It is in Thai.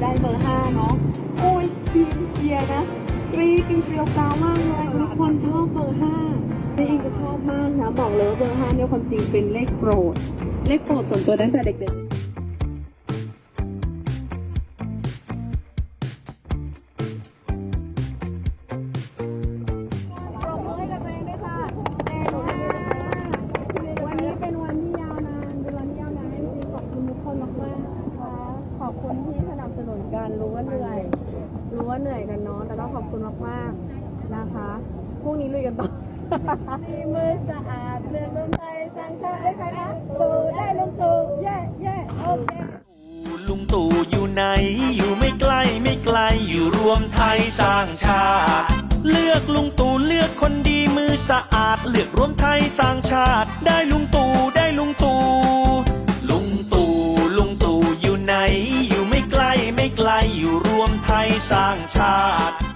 ได้เบอร์ห้าเนาะโอ้ยทีมเชียร์นะกรี๊ดกันเกลียวกราวมากเลยทุกคนชอบเบอร์ห้านี่เองก็ชอบมากนะบอกเลยเบอร์ห้าเนี่ยความจริงเป็นเลขโปรด เลขโปรดส่วนตัวตั้งแต่เด็กๆ ขอบคุณที่สนับสนุนกันรู้ว่าเหนื่อย รู้ว่าเหนื่อยกันเนาะแต่ก็ขอบคุณมากๆนะคะพรุ่งนี้ลุยกันต่อมีมือสะอาดเรื่องลมไทยสร้างชาติได้ใครนะตู่ได้ลงตู่เย่เย่โอเคลุงตู่อยู่ไหน อยู่ไม่ไกลไม่ไกลอยู่รวมไทยสร้างชาติ เลือกลุงตู่เลือกคนดีมือสะอาด เลือกรวมไทยสร้างชาติ ได้ลุงตู่ ลอยู่รวมไทยสร้างชาติ